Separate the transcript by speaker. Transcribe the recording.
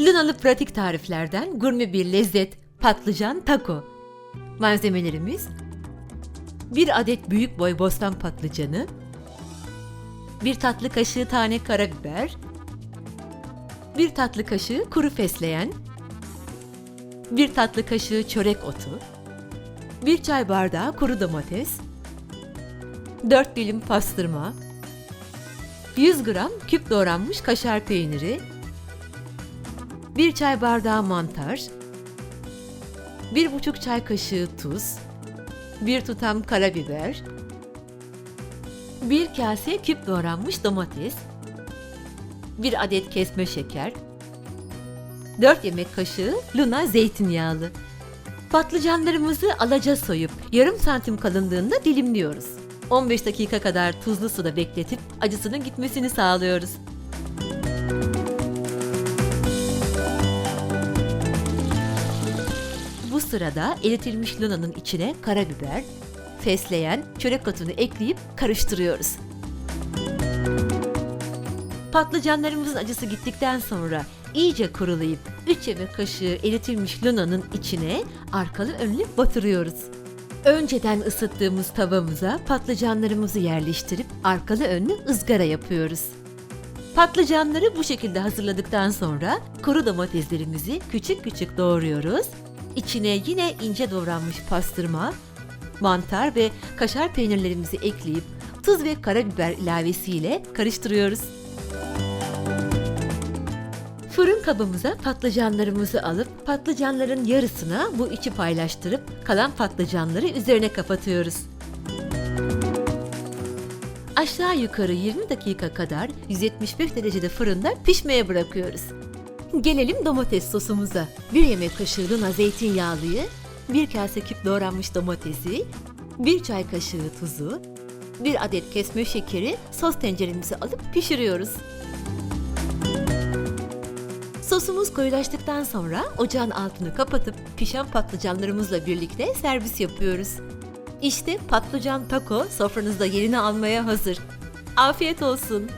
Speaker 1: Lunalı pratik tariflerden gurme bir lezzet patlıcan taco. Malzemelerimiz 1 adet büyük boy bostan patlıcanı, 1 tatlı kaşığı tane karabiber, 1 tatlı kaşığı kuru fesleğen, 1 tatlı kaşığı çörek otu, 1 çay bardağı kuru domates, 4 dilim pastırma, 100 gram küp doğranmış kaşar peyniri, 1 çay bardağı mantar, 1,5 çay kaşığı tuz, 1 tutam karabiber, 1 kase küp doğranmış domates, 1 adet kesme şeker, 4 yemek kaşığı luna zeytinyağlı. Patlıcanlarımızı alaca soyup yarım santim kalınlığında dilimliyoruz. 15 dakika kadar tuzlu suda bekletip acısının gitmesini sağlıyoruz. Bu sırada eritilmiş lunanın içine karabiber, fesleğen, çörek otunu ekleyip karıştırıyoruz. Patlıcanlarımızın acısı gittikten sonra iyice kurulayıp 3 yemek kaşığı eritilmiş lunanın içine arkalı önlü batırıyoruz. Önceden ısıttığımız tavamıza patlıcanlarımızı yerleştirip arkalı önlü ızgara yapıyoruz. Patlıcanları bu şekilde hazırladıktan sonra kuru domateslerimizi küçük küçük doğruyoruz. İçine yine ince doğranmış pastırma, mantar ve kaşar peynirlerimizi ekleyip tuz ve karabiber ilavesiyle karıştırıyoruz. Fırın kabımıza patlıcanlarımızı alıp patlıcanların yarısına bu içi paylaştırıp kalan patlıcanları üzerine kapatıyoruz. Aşağı yukarı 20 dakika kadar 175 derecede fırında pişmeye bırakıyoruz. Gelelim domates sosumuza. 1 yemek kaşığı luna zeytinyağlıyı, 1 kase küp doğranmış domatesi, 1 çay kaşığı tuzu, 1 adet kesme şekeri sos tenceremize alıp pişiriyoruz. Sosumuz koyulaştıktan sonra ocağın altını kapatıp pişen patlıcanlarımızla birlikte servis yapıyoruz. İşte patlıcan taco sofranızda yerini almaya hazır. Afiyet olsun.